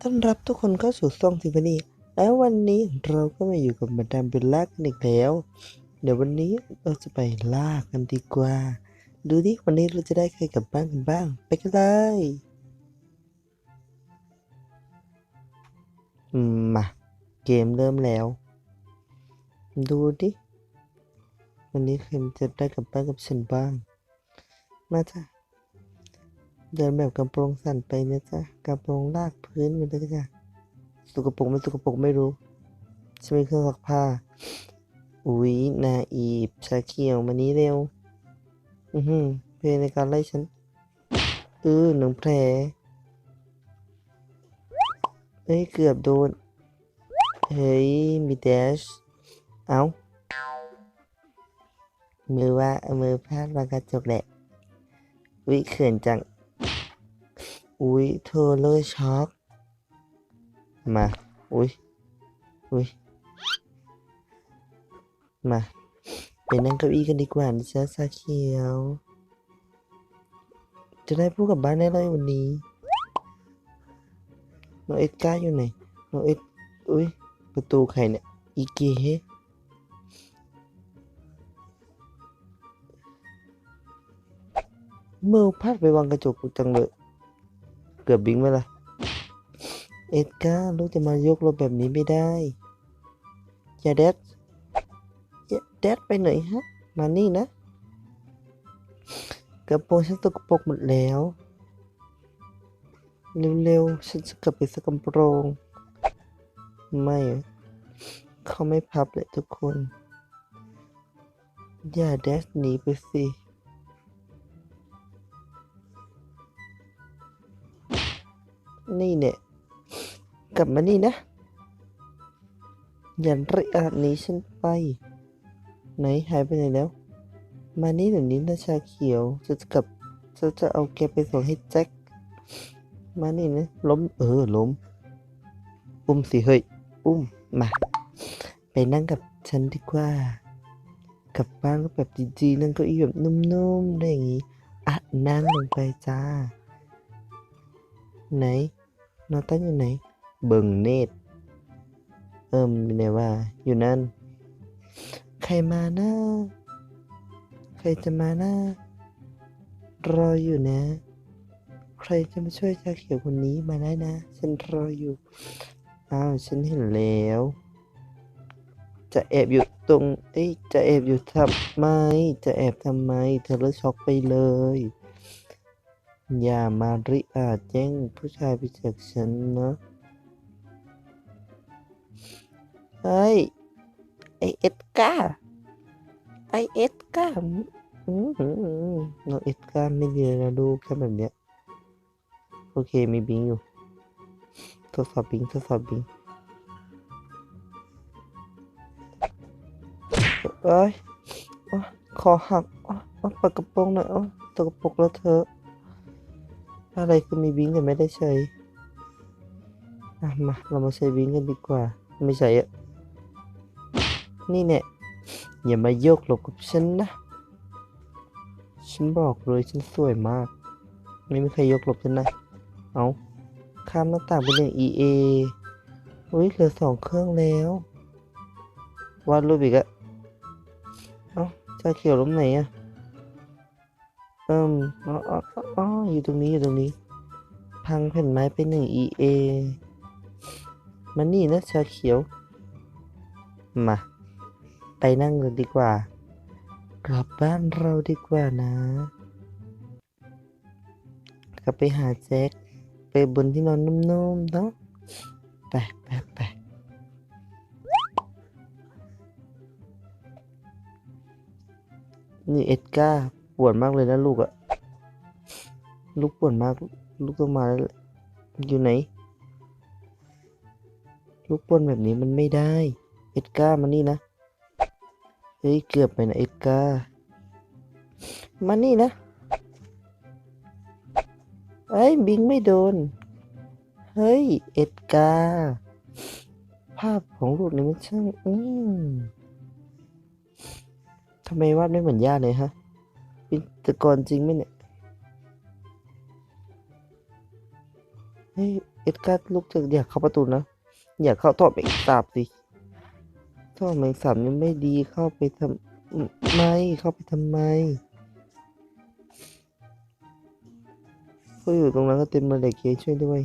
ต้อนรับทุกคนเข้าสู่ซ่องทิฟฟานี่แล้ววันนี้เราก็มาอยู่กับมาดามเบลล่ากันอีกแล้ว เดี๋ยววันนี้เราจะไปล่ากันดีกว่า ดูดิวันนี้เราจะได้ใครกลับบ้านกันบ้าง ไปกันเลยมมาเกมเริ่มแล้ว ดูดิ วันนี้ใครจะได้กลับบ้านกับฉันบ้าง มาจ้ะ เดินแบบกระโปรงสั่นไปนะจ๊ะกระโปรงลากพื้นไปเลยจ้ะสกปรกไม่สกปรกไม่รู้ฉันมีเครื่องซักผ้าอุ๊ยนาอีบชาเขียวมานี้เร็ว อือหือเพลงในการไล่ฉันเออหนึ่งแผลเอ้ย เกือบโดน เฮ้ย มีแดชเอามือว่า มือพลาดวางกระจกแหละ วิเขินจัง อุ้ยเธอเลยช็อกมา อุ้ยอุ้ยมาไปนั่งเก้าอี้กันดีกว่านะจ๊ะชาเขียว จะได้พูดกับบ้านได้เลยวันนี้น้องเอ็ดก้าอยู่ไหนน้องเอ็ดอุ้ย ประตูใครเนี่ย อีเก๋มือพลาดไปวางกระจกจังเลย เกือบบิงไปละเอ็ดการ์ลูกจะมายกรถแบบนี้ไม่ได้อย่าแดดอย่าแดดไปไหนฮะ มานี่นะ กระโปรงฉันตกปรกหมดแล้ว เร็วๆ ฉันจะกลับไปสักกระโปรง ไม่ เขาไม่พับเลยทุกคน อย่าแดดหนีไปสิ นี่เนี่ยกลับมานี่นะ อย่าเรียกนี้ฉันไป ไหนหายไปไหนแล้ว มานี่เดี๋ยวนี้นะชาเขียวจะจะกลับจะจะเอาแกไปส่งให้แจ็คมานี่นะล้มเออล้ม อุ้มสิเฮ้ยอุ้มมาไปนั่งกับฉันดีกว่า กลับบ้านก็แบบดีๆนั่งเก็อี้แบบนุ่มๆได้อย่างงี้อะนั่งลงไปจ้า ไหนนอตันอยู่ไหน เบิ่งเนตรเอิ่มอยู่ไหนว่าอยู่นั่น ใครมานะใครจะมานะรออยู่นะ ใครจะมาช่วยชาเขียวคนนี้มาได้นะ ฉันรออยู่ อ้าว ฉันเห็นแล้ว จะแอบอยู่ตรง เอ้ย จะแอบอยู่ทำไม จะแอบทำไม เธอเลิกช็อกไปเลย อย่ามาริอาแย่งผู้ชายไปจากฉันนะ เฮ้ย ไอเอ็ดกาไอเอ็ดการ์อืมน้องเอ็ดกาไม่ดีเลยนะลูกแค่แบบเนี้ย โอเค มีบิงอยู่ ทดสอบบิงทดสอบบิงเอ้ยโอ๊ยคอหักโอ๊ยโอ๊ยเปิดกระโปรงหน่อยโอ๊ยตกกระโปรงแล้วเธอ อะไรคือมีบิงแต่ไม่ได้ใช้อะมาเรามาใช้บิงกันดีกว่า ไม่ใช่อะนี่เนี่ยอย่ามาโยกหลบกับฉันนะ ฉันบอกเลยฉันสวยมาก ไม่มีใครยกหลบฉันนะ เอาข้ามหน้าต่างไปอย่าง EA อุ้ยเหลือสองเครื่องแล้ววาดรูปอีกอะเอ้าชาเขียวล้มไหนอะ เอิ่มอ๋ออ๋ออ๋ออ๋ออยู่ตรงนี้อยู่ตรงนี้ พังแผ่นไม้ไปหนึ่ง EA มานี่นะชาเขียว มา ไปนั่งกันดีกว่า กลับบ้านเราดีกว่านะ กลับไปหาแจ็ค ไปบนที่นอนนุ่มๆเนาะไปไปไปนี่เอ็ดการ์ ปวดมากเลยนะลูกอะลูกปวดมาก ลูกต้องมาแล้วอยู่ไหน ลูกปนแบบนี้มันไม่ได้ เอ็ดกามานี่นะเฮ้ยเกือบไปนะเอ็ดกามานี่นะเอ้ยบิงไม่โดน เฮ้ย เอ็ดกา ภาพของลูกนี่มันช่างอืมทำไมวาดไม่เหมือนย่าเลยฮะ เป็นตะกอนจริงไหมเนี่ยเฮ้ยเอ็ดการ์ดลูกจะอยากเข้าประตูนะ อยากเข้าท่อแมงสาบสิท่อแมงสาบนี่ไม่ดีเข้าไปทำไมเข้าไปทำไมเขาอยู่ตรงนั้นก็เต็มเลยเกเกช่วยด้วย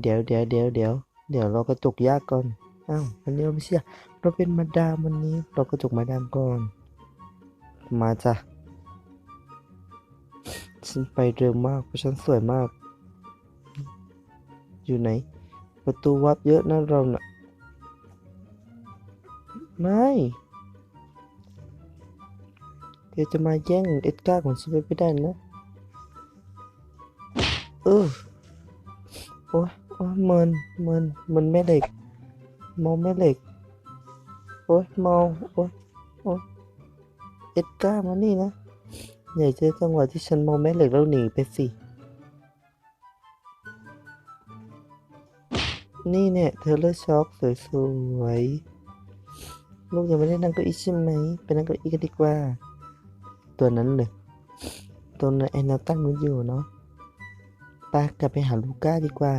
เดี๋ยวเดี๋ยวเดี๋ยวเดี๋ยวเดี๋ยวเรากระจกยากก่อน อ้าววันนี้เราไม่ใช่เราเป็นมาดามวันนี้ เรากระจกมาดามก่อน มาจ้ะ ฉันไปเร็วมาก เพราะฉันสวยมาก อยู่ไหน ประตูวับเยอะนะเราน่ะ ไม่เดี๋ยวจะมาแย่งเอ็ดการ์ของฉันไปไม่ได้นะ เออโอ้ยโอ้ยเมินเมินเมินแม่เหล็ก เมาแม่เหล็ก โอ้ยเมา โอ้ยโอ้ย เอ็ดการ์มานี่นะอย่าเจอจังหวะที่ฉันเมาแม่เหล็กแล้วหนีไปสิ นี่เนี่ยเธอเลอร์ช็อกสวยๆ ลูกยังไม่ได้นั่งเก้าอี้ใช่ไหม ไปนั่งเก้าอี้กันดีกว่า ตัวนั้นเลยตัวนั้นไอ้นาตั้งมันอยู่เนาะไปกลับไปหาลูก้าดีกว่า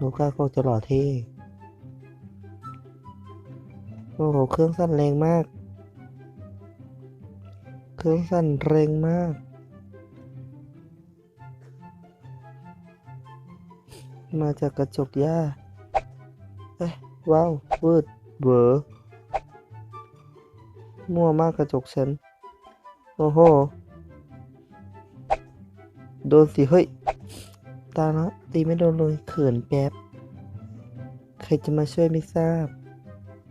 ลูก้าก็จะหล่อเท่ โอ้โห เครื่องสั่นแรงมาก เครื่องสั่นแรงมาก มาจากกระจกหญ้า เอ้ยว้าววืดเบอมั่วมากกระจกฉัน โอ้โห โดนสิ เฮ้ย ตายละตีไม่โดนเลยเขินแป๊บ ใครจะมาช่วยไม่ทราบ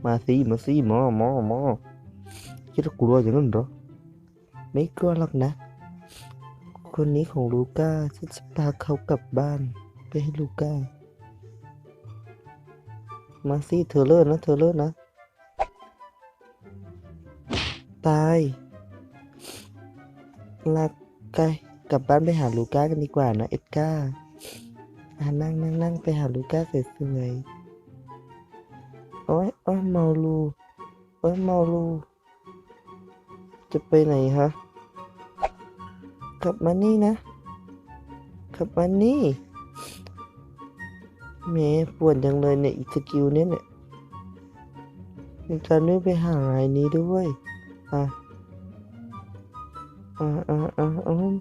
มาสิ มาสิมอมอมอคิดว่ากลัวอย่างนั้นเหรอ ไม่กลัวหรอกนะ คนนี้ของลูก้าฉันจะพาเขากลับบ้าน ไปให้ลูก้า มาสิเธอเลิศนะ เธอเลิศนะ ตายลากไกลกลับบ้านไปหาลูก้ากันดีกว่านะ เอ็ดก้าอ่านั่งนั่งนั่งไปหาลูก้าสวยๆโอ้ยโอ้ยเมาลูโอ้ยเมาลู จะไปไหนฮะกลับมานี่นะกลับมานี่แหม่ปวดจังเลยเนี่ยอีสกิลเนี่ยเนี่ยมีการนึกไปหารายนี้ด้วยอะอ่าอ่าอ่าอ่า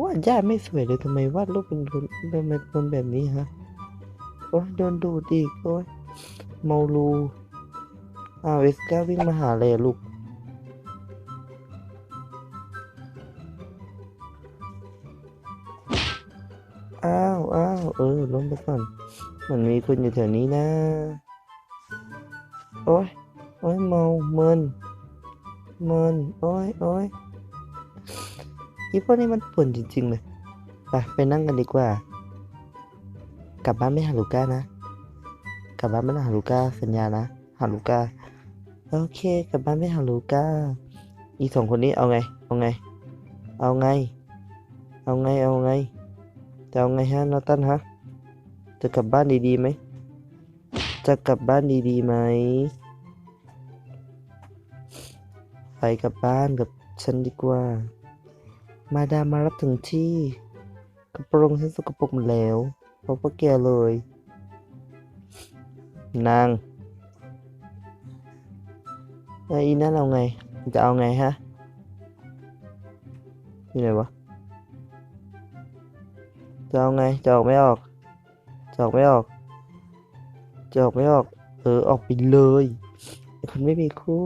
วาดย่าไม่สวยเลยทำไมวาดรูปเป็นคนเป็นเป็นคนแบบนี้ฮะโอ้ยโดนดูดอีกโอ้ยเมาลูอ้าวเอสก้าวิ่งมาหาเลยลูก เออล้มไปก่อน มันมีคนอยู่แถวนี้นะ โอ้ยโอ้ยเมาเมินเมินโอ้ยโอ้ยอีพวกนี้มันป่วนจริงๆเลยไปไปนั่งกันดีกว่า กลับบ้านไม่หาลูก้านะ กลับบ้านไม่หาลูก้าสัญญานะหาลูก้าโอเคกลับบ้านไม่หาลูก้า อีสองคนนี้เอาไง เอาไง เอาไง เอาไงเอาไง จะเอาไงฮะนอตันฮะ จะกลับบ้านดีๆไหม จะกลับบ้านดีๆไหม ไปกลับบ้านกับฉันดีกว่า มาดามมารับถึงที่ กระโปรงฉันสกปรกหมดแล้ว เพราะพวกแกเลย นางไอ้อีนั่นเอาไง จะเอาไงฮะอยู่ไหนวะ จะเอาไงจะออกไม่ออกจะออกไม่ออกจะออกไม่ออก เออออกไปเลยคนไม่มีคู่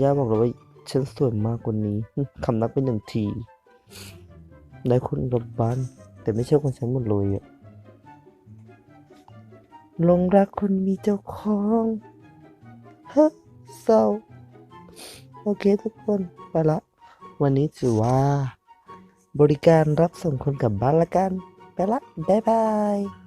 ย่าบอกเลยว่าฉันสวยมากกว่านี้คำนับไปหนึ่งทีได้คนกลับบ้าน แต่ไม่ใช่คนฉันหมดเลยอะหลงรักคนมีเจ้าของเฮ้เศร้าโอเคทุกคน ไปละ วันนี้ถือว่า บริการรับส่งคนกลับบ้านละกัน ไปละ บ๊ายบาย